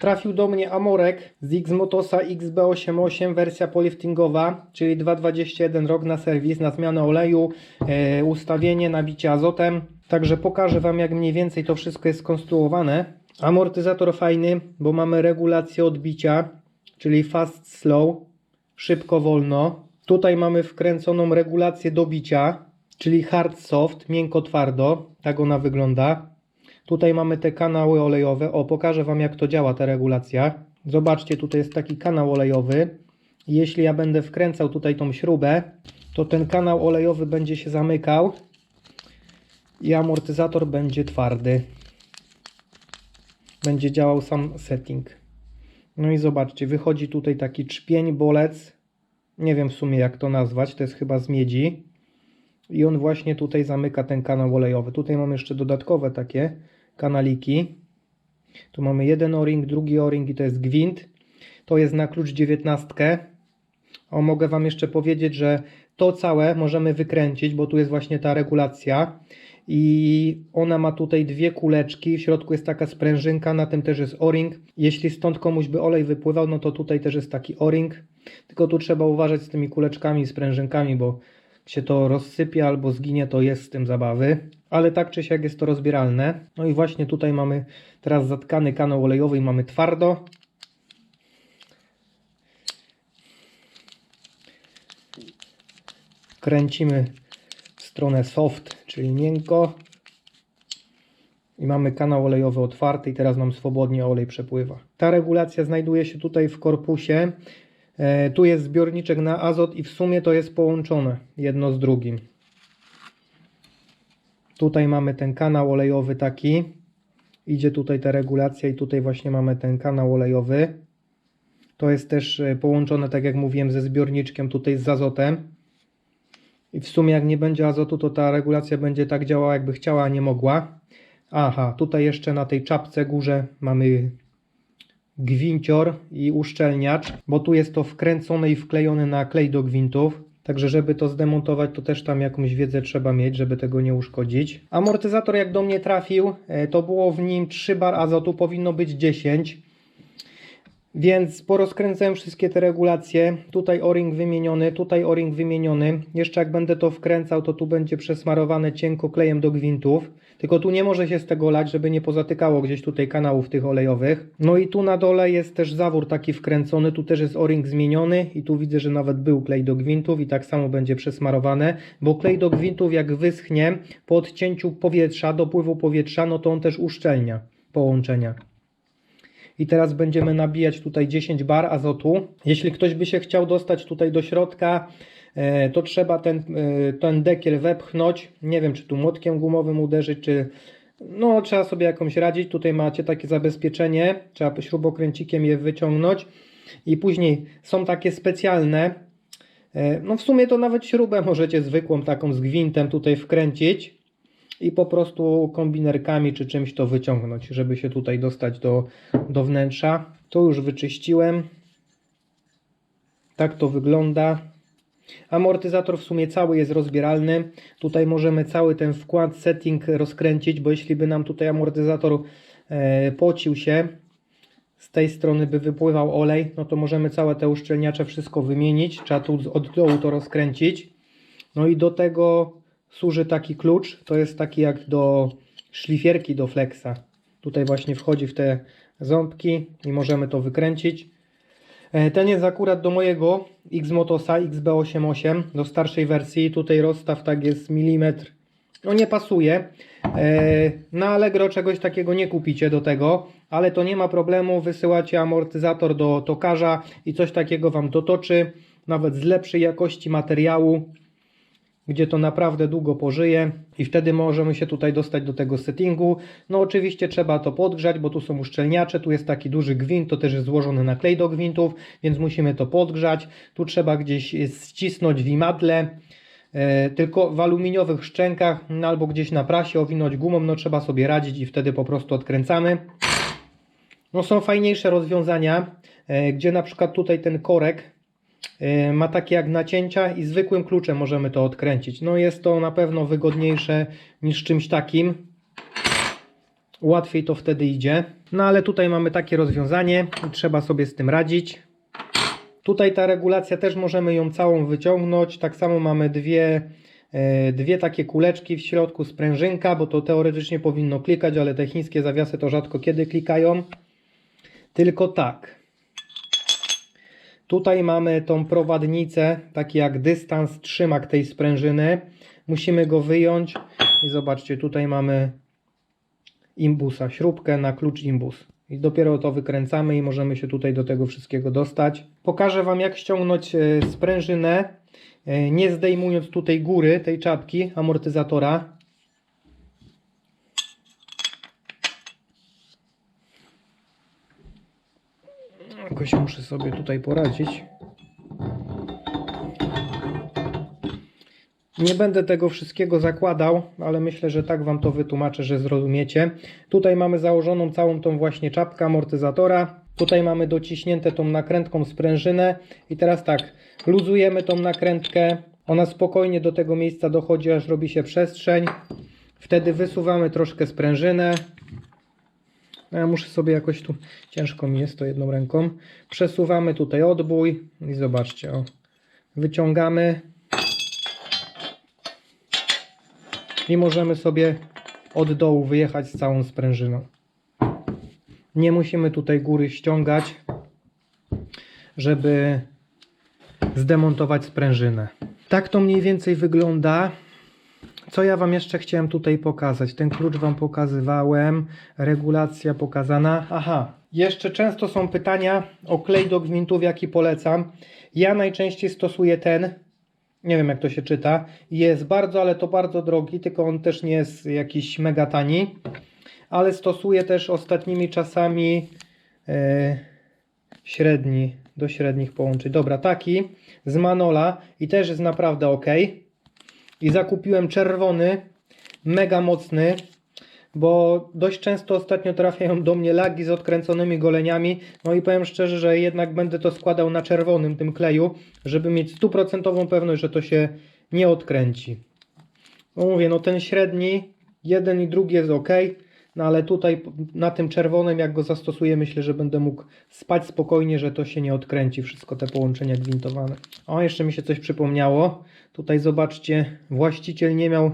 Trafił do mnie Amorek z X-Motosa XB88 wersja poliftingowa, czyli 2.21 rok na serwis, na zmianę oleju, e, ustawienie, nabicie azotem. Także pokażę Wam jak mniej więcej to wszystko jest skonstruowane. Amortyzator fajny, bo mamy regulację odbicia, czyli fast slow, szybko wolno. Tutaj mamy wkręconą regulację dobicia, czyli hard soft, miękko twardo. Tak ona wygląda. Tutaj mamy te kanały olejowe. O, pokażę Wam jak to działa ta regulacja. Zobaczcie, tutaj jest taki kanał olejowy. Jeśli ja będę wkręcał tutaj tą śrubę, to ten kanał olejowy będzie się zamykał i amortyzator będzie twardy. Będzie działał sam setting. No i zobaczcie, wychodzi tutaj taki czpień, bolec. Nie wiem w sumie jak to nazwać, to jest chyba z miedzi. I on właśnie tutaj zamyka ten kanał olejowy. Tutaj mamy jeszcze dodatkowe takie kanaliki. Tu mamy jeden o-ring, drugi o-ring i to jest gwint. To jest na klucz 19. O, mogę Wam jeszcze powiedzieć, że to całe możemy wykręcić, bo tu jest właśnie ta regulacja. I ona ma tutaj dwie kuleczki, w środku jest taka sprężynka, na tym też jest o-ring. Jeśli stąd komuś by olej wypływał, no to tutaj też jest taki o-ring. Tylko tu trzeba uważać z tymi kuleczkami i sprężynkami, bo się to rozsypie albo zginie, to jest z tym zabawy. Ale tak czy siak jest to rozbieralne. No i właśnie tutaj mamy teraz zatkany kanał olejowy i mamy twardo. Kręcimy w stronę soft, czyli miękko. I mamy kanał olejowy otwarty i teraz nam swobodnie olej przepływa. Ta regulacja znajduje się tutaj w korpusie. E, tu jest zbiorniczek na azot i w sumie to jest połączone jedno z drugim. Tutaj mamy ten kanał olejowy taki. Idzie tutaj ta regulacja i tutaj właśnie mamy ten kanał olejowy. To jest też e, połączone, tak jak mówiłem, ze zbiorniczkiem tutaj z azotem. I w sumie jak nie będzie azotu, to ta regulacja będzie tak działała, jakby chciała, a nie mogła. Aha, tutaj jeszcze na tej czapce górze mamy gwincior i uszczelniacz, bo tu jest to wkręcone i wklejone na klej do gwintów. Także żeby to zdemontować, to też tam jakąś wiedzę trzeba mieć, żeby tego nie uszkodzić. Amortyzator jak do mnie trafił, e, to było w nim 3 bar azotu, powinno być 10. Więc porozkręcałem wszystkie te regulacje. Tutaj o-ring wymieniony, tutaj o-ring wymieniony. Jeszcze jak będę to wkręcał, to tu będzie przesmarowane cienko klejem do gwintów. Tylko tu nie może się z tego lać, żeby nie pozatykało gdzieś tutaj kanałów tych olejowych. No i tu na dole jest też zawór taki wkręcony. Tu też jest o-ring zmieniony i tu widzę, że nawet był klej do gwintów i tak samo będzie przesmarowane. Bo klej do gwintów jak wyschnie po odcięciu powietrza, dopływu powietrza, no to on też uszczelnia połączenia. I teraz będziemy nabijać tutaj 10 bar azotu. Jeśli ktoś by się chciał dostać tutaj do środka, e, to trzeba ten, e, ten dekiel wepchnąć. Nie wiem, czy tu młotkiem gumowym uderzyć, czy no trzeba sobie jakąś radzić. Tutaj macie takie zabezpieczenie, trzeba śrubokręcikiem je wyciągnąć. I później są takie specjalne, e, no w sumie to nawet śrubę możecie zwykłą taką z gwintem tutaj wkręcić i po prostu kombinerkami czy czymś to wyciągnąć, żeby się tutaj dostać do, do wnętrza. To już wyczyściłem. Tak to wygląda. Amortyzator w sumie cały jest rozbieralny. Tutaj możemy cały ten wkład, setting rozkręcić, bo jeśli by nam tutaj amortyzator e, pocił się, z tej strony by wypływał olej, no to możemy całe te uszczelniacze wszystko wymienić. Trzeba tu od dołu to rozkręcić. No i do tego służy taki klucz. To jest taki jak do szlifierki do flexa. Tutaj właśnie wchodzi w te ząbki i możemy to wykręcić. E, Ten jest akurat do mojego X-Motosa XB88, do starszej wersji. Tutaj rozstaw tak jest milimetr. No nie pasuje. E, Na Allegro czegoś takiego nie kupicie do tego, ale to nie ma problemu. Wysyłacie amortyzator do tokarza i coś takiego Wam dotoczy. Nawet z lepszej jakości materiału gdzie to naprawdę długo pożyje i wtedy możemy się tutaj dostać do tego settingu. No oczywiście trzeba to podgrzać, bo tu są uszczelniacze, tu jest taki duży gwint, to też jest złożony na klej do gwintów, więc musimy to podgrzać. Tu trzeba gdzieś ścisnąć w imadle, e, tylko w aluminiowych szczękach no, albo gdzieś na prasie owinąć gumą, no trzeba sobie radzić i wtedy po prostu odkręcamy. No są fajniejsze rozwiązania, e, gdzie na przykład tutaj ten korek ma takie jak nacięcia i zwykłym kluczem możemy to odkręcić. No jest to na pewno wygodniejsze niż czymś takim. łatwiej to wtedy idzie. No ale tutaj mamy takie rozwiązanie i trzeba sobie z tym radzić. Tutaj ta regulacja też możemy ją całą wyciągnąć. Tak samo mamy dwie, e, dwie takie kuleczki w środku, sprężynka, bo to teoretycznie powinno klikać, ale te chińskie zawiasy to rzadko kiedy klikają. Tylko tak. Tutaj mamy tą prowadnicę, taki jak dystans, trzymak tej sprężyny. Musimy go wyjąć i zobaczcie, tutaj mamy imbusa, śrubkę na klucz imbus. I dopiero to wykręcamy i możemy się tutaj do tego wszystkiego dostać. Pokażę Wam jak ściągnąć e, sprężynę, e, nie zdejmując tutaj góry tej czapki amortyzatora. Jakoś muszę sobie tutaj poradzić. Nie będę tego wszystkiego zakładał, ale myślę, że tak Wam to wytłumaczę, że zrozumiecie. Tutaj mamy założoną całą tą właśnie czapkę amortyzatora. Tutaj mamy dociśnięte tą nakrętką sprężynę. I teraz tak, luzujemy tą nakrętkę. Ona spokojnie do tego miejsca dochodzi, aż robi się przestrzeń. Wtedy wysuwamy troszkę sprężynę. No Ja muszę sobie jakoś tu, ciężko mi jest to jedną ręką. Przesuwamy tutaj odbój i zobaczcie, o, wyciągamy i możemy sobie od dołu wyjechać z całą sprężyną. Nie musimy tutaj góry ściągać, żeby zdemontować sprężynę. Tak to mniej więcej wygląda. Co ja Wam jeszcze chciałem tutaj pokazać? Ten klucz Wam pokazywałem, regulacja pokazana. Aha, jeszcze często są pytania o klej do gwintów, jaki polecam. Ja najczęściej stosuję ten, nie wiem jak to się czyta. Jest bardzo, ale to bardzo drogi, tylko on też nie jest jakiś mega tani. Ale stosuję też ostatnimi czasami e, średni, do średnich połączeń. Dobra, taki z Manola i też jest naprawdę ok. I zakupiłem czerwony, mega mocny, bo dość często ostatnio trafiają do mnie lagi z odkręconymi goleniami. No i powiem szczerze, że jednak będę to składał na czerwonym tym kleju, żeby mieć stuprocentową pewność, że to się nie odkręci. No mówię, no ten średni, jeden i drugi jest ok, no ale tutaj na tym czerwonym, jak go zastosuję, myślę, że będę mógł spać spokojnie, że to się nie odkręci, wszystko te połączenia gwintowane. O, jeszcze mi się coś przypomniało. Tutaj zobaczcie, właściciel nie miał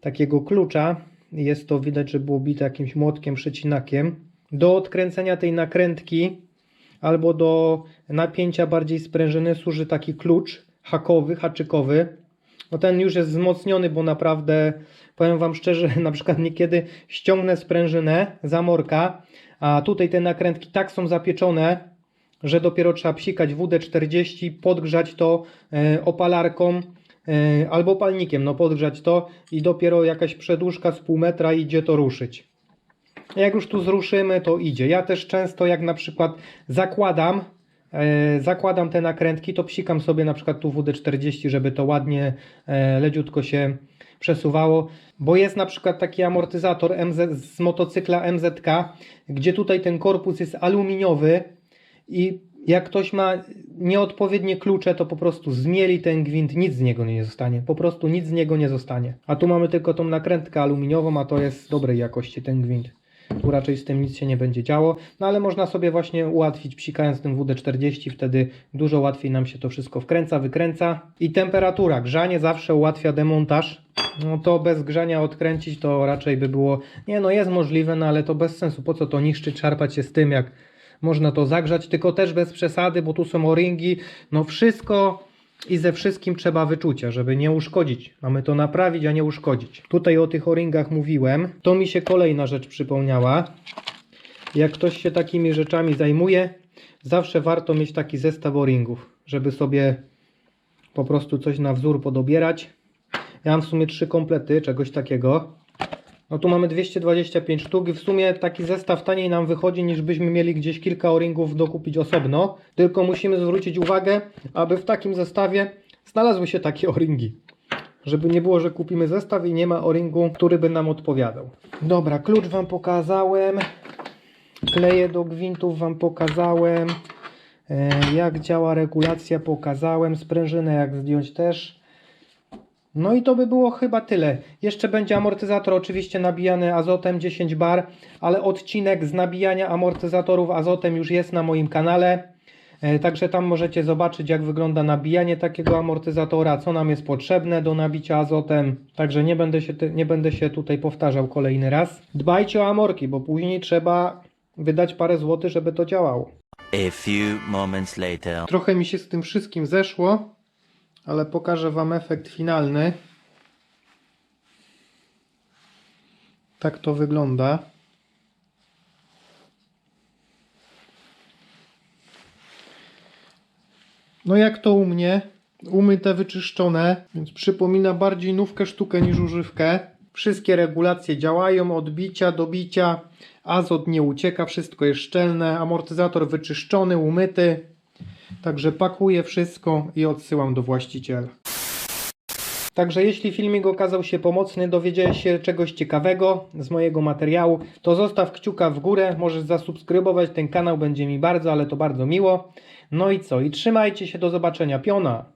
takiego klucza. Jest to widać, że było bite jakimś młotkiem, przecinakiem. Do odkręcenia tej nakrętki albo do napięcia bardziej sprężyny służy taki klucz hakowy, haczykowy. No ten już jest wzmocniony, bo naprawdę powiem Wam szczerze, na przykład niekiedy ściągnę sprężynę, zamorka, a tutaj te nakrętki tak są zapieczone, że dopiero trzeba psikać WD-40, podgrzać to e, opalarką e, albo palnikiem, no podgrzać to i dopiero jakaś przedłużka z pół metra idzie to ruszyć. Jak już tu zruszymy, to idzie. Ja też często jak na przykład zakładam, e, zakładam te nakrętki, to psikam sobie na przykład tu WD-40, żeby to ładnie, leciutko się przesuwało, bo jest na przykład taki amortyzator MZ, z motocykla MZK, gdzie tutaj ten korpus jest aluminiowy i jak ktoś ma nieodpowiednie klucze, to po prostu zmieli ten gwint, nic z niego nie zostanie. Po prostu nic z niego nie zostanie. A tu mamy tylko tą nakrętkę aluminiową, a to jest dobrej jakości ten gwint. Tu raczej z tym nic się nie będzie działo, no ale można sobie właśnie ułatwić psikając tym WD-40, wtedy dużo łatwiej nam się to wszystko wkręca, wykręca. I temperatura, grzanie zawsze ułatwia demontaż. No to bez grzania odkręcić to raczej by było, nie no jest możliwe, no ale to bez sensu, po co to niszczyć, szarpać się z tym, jak można to zagrzać, tylko też bez przesady, bo tu są o-ringi, no wszystko i ze wszystkim trzeba wyczucia, żeby nie uszkodzić. Mamy to naprawić, a nie uszkodzić. Tutaj o tych o-ringach mówiłem. To mi się kolejna rzecz przypomniała. Jak ktoś się takimi rzeczami zajmuje, zawsze warto mieć taki zestaw o-ringów, żeby sobie po prostu coś na wzór podobierać. Ja mam w sumie trzy komplety czegoś takiego. No tu mamy 225 sztuk i w sumie taki zestaw taniej nam wychodzi niż byśmy mieli gdzieś kilka o-ringów dokupić osobno. Tylko musimy zwrócić uwagę, aby w takim zestawie znalazły się takie o-ringi. Żeby nie było, że kupimy zestaw i nie ma o-ringu, który by nam odpowiadał. Dobra, klucz Wam pokazałem. Kleje do gwintów Wam pokazałem. E, Jak działa regulacja pokazałem. Sprężynę jak zdjąć też. No i to by było chyba tyle. Jeszcze będzie amortyzator oczywiście nabijany azotem 10 bar, ale odcinek z nabijania amortyzatorów azotem już jest na moim kanale. E, Także tam możecie zobaczyć jak wygląda nabijanie takiego amortyzatora, co nam jest potrzebne do nabicia azotem. Także nie będę się, nie będę się tutaj powtarzał kolejny raz. Dbajcie o amorki, bo później trzeba wydać parę złotych, żeby to działało. Trochę mi się z tym wszystkim zeszło, ale pokażę Wam efekt finalny. Tak to wygląda. No jak to u mnie? Umyte, wyczyszczone, więc przypomina bardziej nówkę sztukę niż używkę. Wszystkie regulacje działają, odbicia, dobicia, azot nie ucieka, wszystko jest szczelne, amortyzator wyczyszczony, umyty. Także pakuję wszystko i odsyłam do właściciela. Także jeśli filmik okazał się pomocny, dowiedziałeś się czegoś ciekawego z mojego materiału, to zostaw kciuka w górę, możesz zasubskrybować ten kanał, będzie mi bardzo, ale to bardzo miło. No i co? I trzymajcie się, do zobaczenia, piona!